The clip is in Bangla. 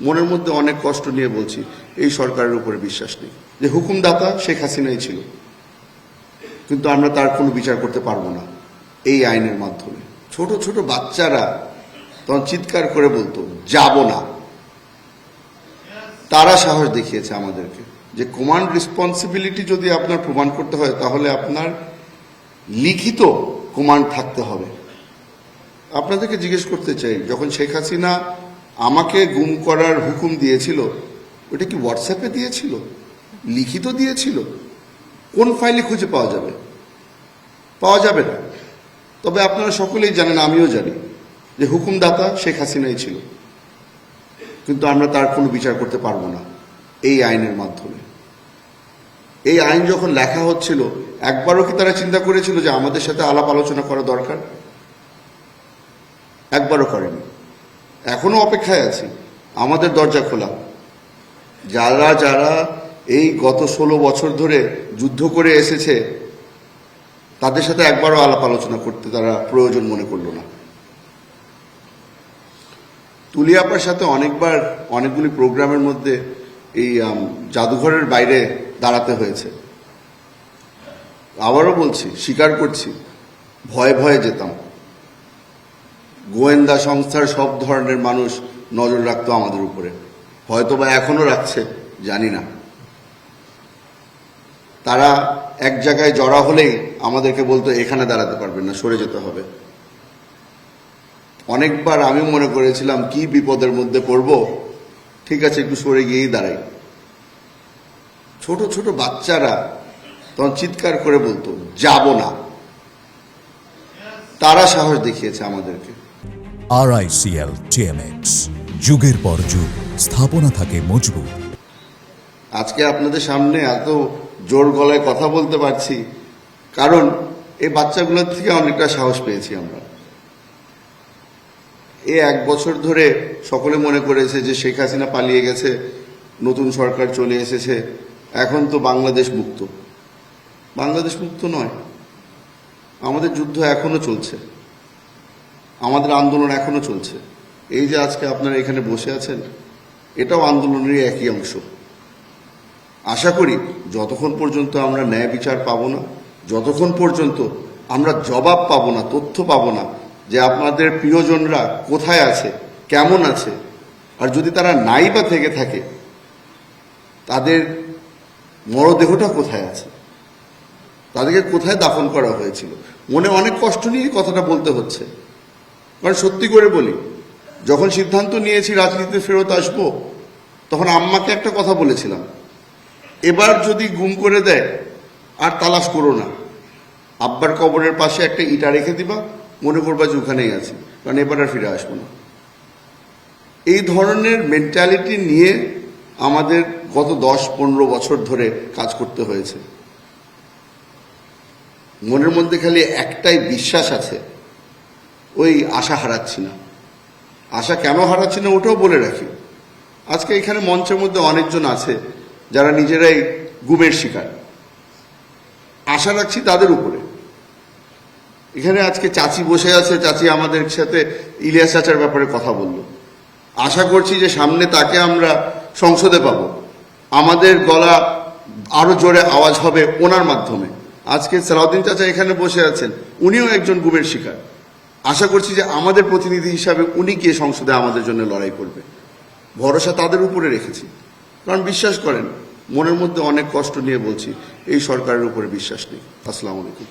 মনের মধ্যে অনেক কষ্ট নিয়ে বলছি, এই সরকারের উপরে বিশ্বাস নেই। যে হুকুমদাতা শেখ হাসিনাই ছিল। কিন্তু আমরা তার কোনো বিচার করতে পারব না, এই আইনের মাধ্যমে। ছোট ছোট বাচ্চারা তখন চিৎকার করে বলতো, যাব না। তারা সাহস দেখিয়েছে আমাদেরকে যে কমান্ড রেসপন্সিবিলিটি যদি আপনার প্রমাণ করতে হয়, তাহলে আপনার লিখিত কমান্ড থাকতে হবে। আপনাদেরকে জিজ্ঞেস করতে চাই, যখন শেখ হাসিনা আমাকে গুম করার হুকুম দিয়েছিল। ওটা কি হোয়াটসঅ্যাপে দিয়েছিল? লিখিত দিয়েছিল? কোন ফাইলে খুঁজে পাওয়া যাবে? পাওয়া যাবে না। তবে আপনারা সকলেই জানেন, আমিও জানি, যে হুকুমদাতা শেখ হাসিনাই ছিল। কিন্তু আমরা তার কোনো বিচার করতে পারব না এই আইনের মাধ্যমে। এই আইন যখন লেখা হচ্ছিল, একবারও কি তারা চিন্তা করেছিল যে আমাদের সাথে আলাপ আলোচনা করা দরকার? একবারও করেনি। এখনও অপেক্ষায় আছি। আমাদের দরজা খোলা। যারা যারা এই গত ষোলো বছর ধরে যুদ্ধ করে এসেছে, তাদের সাথে একবারও আলাপ আলোচনা করতে তারা প্রয়োজন মনে করল না। তুলিয়াপার সাথে অনেকবার অনেকগুলি প্রোগ্রামের মধ্যে এই জাদুঘরের বাইরে দাঁড়াতে হয়েছে। আবারও বলছি, স্বীকার করছি, ভয়ে ভয়ে যেতাম। গোয়েন্দা সংস্থার সব ধরনের মানুষ নজর রাখতো আমাদের উপরে। হয়তো বা এখনও রাখছে, জানি না। তারা এক জায়গায় জড়া হলেই আমাদেরকে বলতো, এখানে দাঁড়াতে পারবেন না, সরে যেতে হবে। অনেকবার আমি মনে করেছিলাম, কি বিপদের মধ্যে পড়ব? ঠিক আছে, একটু সরে গিয়েই দাঁড়াই। ছোট ছোট বাচ্চারা তখন চিৎকার করে বলতো, যাব না। তারা সাহস দেখিয়েছে আমাদেরকে। আরআইসিএল টিএমএক্স যুগের পর যুগ স্থাপনা থাকে মজবুত। আজকে আপনাদের সামনে এত জোর গলায় কথা বলতে পারছি কারণ এই বাচ্চাগুলোর থেকে অনেকটা সাহস পেয়েছি আমরা। এ এক বছর ধরে সকলে মনে করেছে যে শেখ হাসিনা পালিয়ে গেছে নতুন সরকার চলে এসেছে এখন তো বাংলাদেশ মুক্ত। বাংলাদেশ মুক্ত নয় আমাদের যুদ্ধ এখনও চলছে। আমাদের আন্দোলন এখনও চলছে। এই যে আজকে আপনারা এখানে বসে আছেন, এটাও আন্দোলনেরই একই অংশ। আশা করি যতক্ষণ পর্যন্ত আমরা ন্যায় বিচার পাবো না, যতক্ষণ পর্যন্ত আমরা জবাব পাবো না, তথ্য পাবো না যে আপনাদের প্রিয়জনরা কোথায় আছে, কেমন আছে, আর যদি তারা নাই বা থেকে থাকে, তাদের মরদেহটা কোথায় আছে? তাদেরকে কোথায় দাফন করা হয়েছিল? মনে অনেক কষ্ট নিয়ে কথাটা বলতে হচ্ছে। কারণ সত্যি করে বলি, যখন সিদ্ধান্ত নিয়েছি রাজনীতিতে ফেরত আসব, তখন আম্মাকে একটা কথা বলেছিলাম। এবার যদি গুম করে দেয়, আর তালাশ করো না। আব্বার কবরের পাশে একটা ইটা রেখে দিবা, মনে করবা যে ওখানেই আছে, কারণ এবার আর ফিরে আসব না। এই ধরনের মেন্টালিটি নিয়ে আমাদের গত দশ পনেরো বছর ধরে কাজ করতে হয়েছে। মনের মধ্যে খালি একটাই বিশ্বাস আছে, ওই আশা হারাচ্ছি না। আশা কেন হারাচ্ছি না ওটাও বলে রাখি। আজকে এখানে মঞ্চের মধ্যে অনেকজন আছে যারা নিজেরাই গুমের শিকার। আশা রাখছি তাদের উপরে। এখানে আজকে চাচি বসে আছে, চাচি আমাদের সাথে ইলিয়াস চাচার ব্যাপারে কথা বলল। আশা করছি যে সামনে তাকে আমরা সংসদে পাব। আমাদের গলা আরও জোরে আওয়াজ হবে ওনার মাধ্যমে। আজকে সালাউদ্দিন চাচা এখানে বসে আছেন, উনিও একজন গুমের শিকার। আশা করছি যে আমাদের প্রতিনিধি হিসাবে উনি গিয়ে সংসদে আমাদের জন্য লড়াই করবে। ভরসা তাদের উপরে রেখেছি। কারণ বিশ্বাস করেন, মনের মধ্যে অনেক কষ্ট নিয়ে বলছি, এই সরকারের উপরে বিশ্বাস নেই। আসসালামু আলাইকুম।